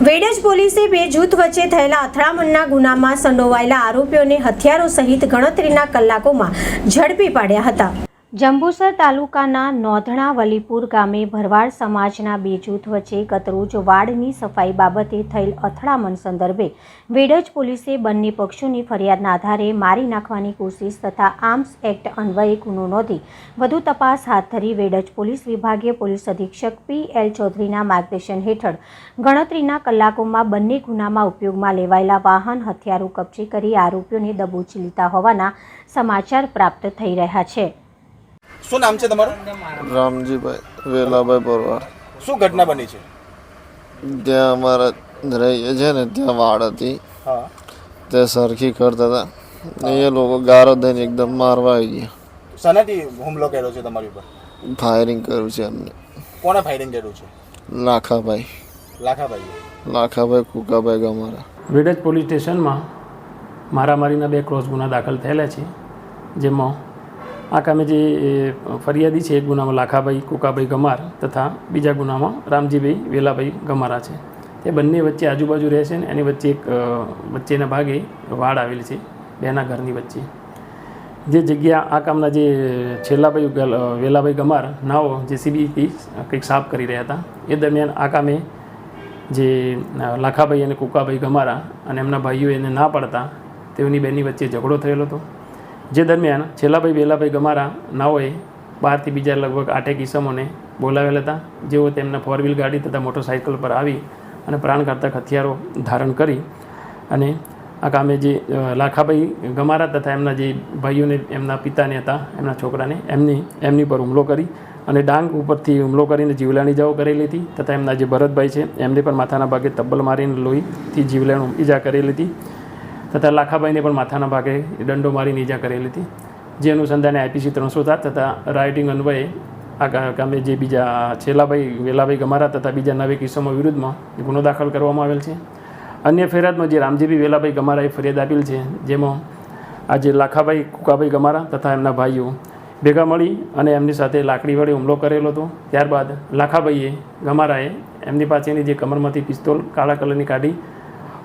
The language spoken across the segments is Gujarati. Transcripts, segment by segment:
વેડજ પોલીસે બે જૂથ વચ્ચે થયેલા અથડામણના ગુનામાં સંડોવાયેલા આરોપીઓને હથિયારો સહિત ગણતરીના કલાકોમાં ઝડપી પાડ્યા હતા. જંબુસર તાલુકાના નોંધણા વલીપુર ગામે ભરવાડ સમાજના બે જૂથ વચ્ચે ગતરોજ વાડની સફાઈ બાબતે થયેલ અથડામણ સંદર્ભે વેડજ પોલીસે બંને પક્ષોની ફરિયાદના આધારે મારી નાખવાની કોશિશ તથા આર્મ્સ એક્ટ અન્વયે ગુનો નોંધી વધુ તપાસ હાથ ધરી વેડજ પોલીસ વિભાગીય પોલીસ અધિક્ષક પી એલ ચૌધરીના માર્ગદર્શન હેઠળ ગણતરીના કલાકોમાં બંને ગુનામાં ઉપયોગમાં લેવાયેલા વાહન, હથિયારો કબજે કરી આરોપીઓને દબોચી લીધા હોવાના સમાચાર પ્રાપ્ત થઈ રહ્યા છે. શું નામ છે તમારું? રામજીભાઈ વેલાભાઈ પરવાર શું ઘટના બની છે? ત્યાં અમારા રહીએ છે ને ત્યાં વાડ હતી. હા. તે સરખી કરતા હતા. ને એ લોકો ગારો દઈને એકદમ મારવા આવી ગયા. શાનાથી હુમલો કર્યો છે તમારી ઉપર? ફાયરિંગ કર્યું છે એમને. કોને ફાયરિંગ કર્યું છે? લાખાભાઈ. લાખાભાઈ લાખાભાઈ કુકાભાઈ ગમારા. વેડજ પોલીસ સ્ટેશનમાં મારામારીના બે ક્રોસ ગુના દાખલ થયેલા છે જેમાં આ કામે જે ફરિયાદી છે, એક ગુનામાં લાખાભાઈ, કુકાભાઈ ગમાર તથા બીજા ગુનામાં રામજીભાઈ વેલાભાઈ ગમારા છે. તે બંને વચ્ચે આજુબાજુ રહે છે ને એની વચ્ચે એક વચ્ચેના ભાગે વાડ આવેલી છે, બેના ઘરની વચ્ચે. જે જગ્યા આ કામના જે છેલ્લાભાઈ ગલ- વેલાભાઈ ગમાર નાઓ જેસીબીથી કંઈક સાફ કરી રહ્યા હતા, એ દરમિયાન આ કામે જે લાખાભાઈ અને કુકાભાઈ ગમારા અને એમના ભાઈઓ એને ના પાડતા તેઓની બેની વચ્ચે ઝઘડો થયેલો હતો. જે દરમિયાન છેલ્લાભાઈ, બેલાભાઈ ગમારા, નાઓએ બહારથી બીજા લગભગ આઠેક ઈસમોને બોલાવેલા હતા, જેઓ તેમના ફોર વ્હીલ ગાડી તથા મોટરસાઇકલ પર આવી અને પ્રાણઘાતક હથિયારો ધારણ કરી અને આ કામે જે લાખાભાઈ ગમારા તથા એમના જે ભાઈઓને, એમના પિતાને હતા, એમના છોકરાને એમની એમની પર હુમલો કરી અને ડાંગ ઉપરથી હુમલો કરીને જીવલાણી જાઓ કરેલી હતી તથા એમના જે ભરતભાઈ છે, એમને પણ માથાના ભાગે તબ્બલ મારીને લોહીથી જીવલેણ ઈજા કરેલી હતી. તથા લાખાભાઈને પણ માથાના ભાગે દંડો મારીને ઈજા કરેલી હતી. જે અનુસંધાને આઈપીસી ત્રણસો સાત તથા રાઇટિંગ અન્વયે આ કામે જે બીજા છેલ્લાભાઈ વેલાભાઈ ગમારા તથા બીજા નવે કિસ્સામાં વિરુદ્ધમાં ગુનો દાખલ કરવામાં આવેલ છે. અન્ય ફરિયાદમાં જે રામજીભાઈ વેલાભાઈ ગમારાએ ફરિયાદ આપેલ છે, જેમાં આજે લાખાભાઈ, કુકાભાઈ ગમારા તથા એમના ભાઈઓ ભેગા મળી અને એમની સાથે લાકડી વડે હુમલો કરેલો હતો. ત્યારબાદ લાખાભાઈએ ગમારાએ એમની પાસેની જે કમરમાંથી પિસ્તોલ કાળા કલરની કાઢી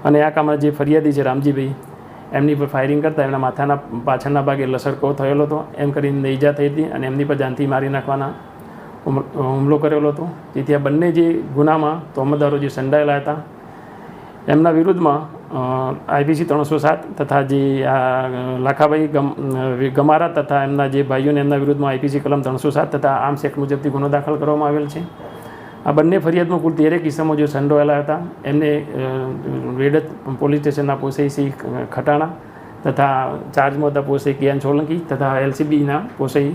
અને આ કામમાં જે ફરિયાદી છે રામજીભાઈ, એમની પર ફાયરિંગ કરતાં એમના માથાના પાછળના ભાગે લસરકો થયેલો હતો. એમ કરીને ઈજા થઈ હતી અને એમની પર જાનથી મારી નાખવાના હુમલો કરેલો હતો. જેથી આ બંને જે ગુનામાં તોમદારો જે સંડાયેલા હતા, એમના વિરુદ્ધમાં આઈપીસી ત્રણસો સાત તથા જે આ લાખાભાઈ ગમ ગમારા તથા એમના જે ભાઈઓને એમના વિરુદ્ધમાં આઈપીસી કલમ ત્રણસો સાત તથા આર્મ્સ એક્ટ મુજબથી ગુનો દાખલ કરવામાં આવેલ છે. આ બંને ફરિયાદમાં કુલ તેરેક કિસ્સામાં જે સંડોવાયેલા હતા, એમને વેડત પોલીસ સી ખટાણા તથા ચાર્જમાં હતા પોસઈ કિયાન સોલંકી તથા એલસીબીના પોસઈ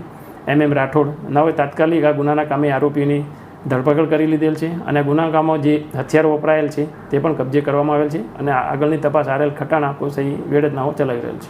એમ એમ રાઠોડ. નવે તાત્કાલિક આ ગુનાના કામે આરોપીની ધરપકડ કરી લીધેલ છે અને ગુનાકામાં જે હથિયારો વપરાયેલ છે તે પણ કબજે કરવામાં આવેલ છે અને આગળની તપાસ આરેલ ખટાણા પોસઈ વેડતનાઓ ચલાવી રહેલ છે.